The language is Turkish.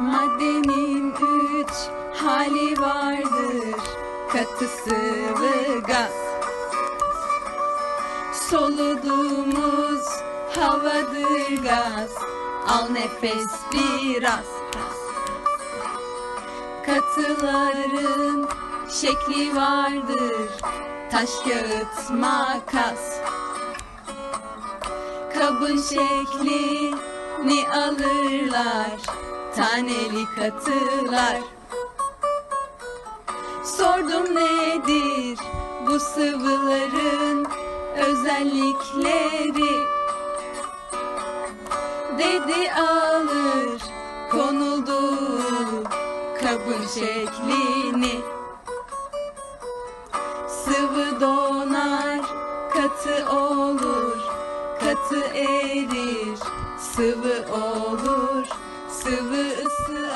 Maddenin üç hali vardır. Katı sıvı gaz. Soluduğumuz havadır gaz. Al nefes biraz. Katıların şekli vardır. Taş kağıt makas. Kabın şeklini alırlar Taneli katılar. Sordum nedir bu sıvıların özellikleri? Dedi alır konuldu kabın şeklini. Sıvı donar, katı olur, katı erir, sıvı olur, sıvı ısı.